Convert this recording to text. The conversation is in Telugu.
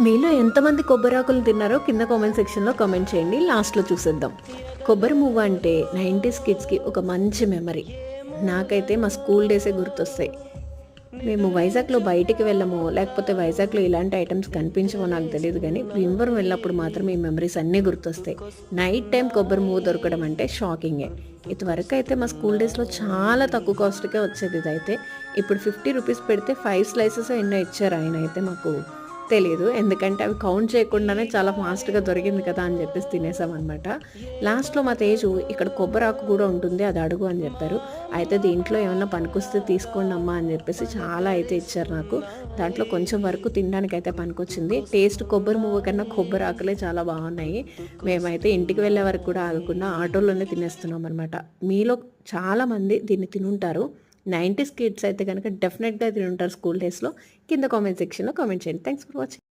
మీలో ఎంతమంది కొబ్బరాకులు తిన్నారో కింద కామెంట్ సెక్షన్లో కామెంట్ చేయండి. లాస్ట్లో చూసేద్దాం. కొబ్బరి మువ్వ అంటే నైంటీస్ కిడ్స్కి ఒక మంచి మెమరీ. నాకైతే మా స్కూల్ డేసే గుర్తొస్తాయి. మేము వైజాగ్లో బయటికి వెళ్ళము లేకపోతే వైజాగ్లో ఇలాంటి ఐటమ్స్ కనిపించమో నాకు తెలియదు కానీ భీమవరం వెళ్ళినప్పుడు మాత్రం ఈ మెమరీస్ అన్నీ గుర్తొస్తాయి. నైట్ టైం కొబ్బరి మూవ్ దొరకడం అంటే షాకింగే. ఇదివరకు అయితే మా స్కూల్ డేస్లో చాలా తక్కువ కాస్ట్కే వచ్చేది ఇదైతే. ఇప్పుడు ఫిఫ్టీ రూపీస్ పెడితే ఫైవ్ స్లైసెస్ ఎన్నో ఇచ్చారు ఆయన అయితే మాకు. తెలియదు ఎందుకంటే అవి కౌంట్ చేయకుండానే చాలా ఫాస్ట్గా దొరికింది కదా అని చెప్పేసి తినేసామన్నమాట. లాస్ట్లో మా తేజు ఇక్కడ కొబ్బరాకు కూడా ఉంటుంది అది అడుగు అని చెప్పారు. అయితే దీంట్లో ఏమన్నా పనికొస్తే తీసుకోండి అమ్మా అని చెప్పేసి చాలా అయితే ఇచ్చారు నాకు. దాంట్లో కొంచెం వరకు తినడానికి అయితే పనికొచ్చింది. టేస్ట్ కొబ్బరి మువ్వ కన్నా కొబ్బరి ఆకులే చాలా బాగున్నాయి. మేమైతే ఇంటికి వెళ్ళే వరకు కూడా ఆగకుండా ఆటోలోనే తినేస్తున్నాం అనమాట మీలో చాలామంది దీన్ని తినుంటారు. నైంటీస్ కిడ్స్ అయితే కనుక డెఫినెట్గా తినుంటారు స్కూల్ డేస్లో. కింద కామెంట్ సెక్షన్లో కామెంట్ చేయండి. Thanks for watching.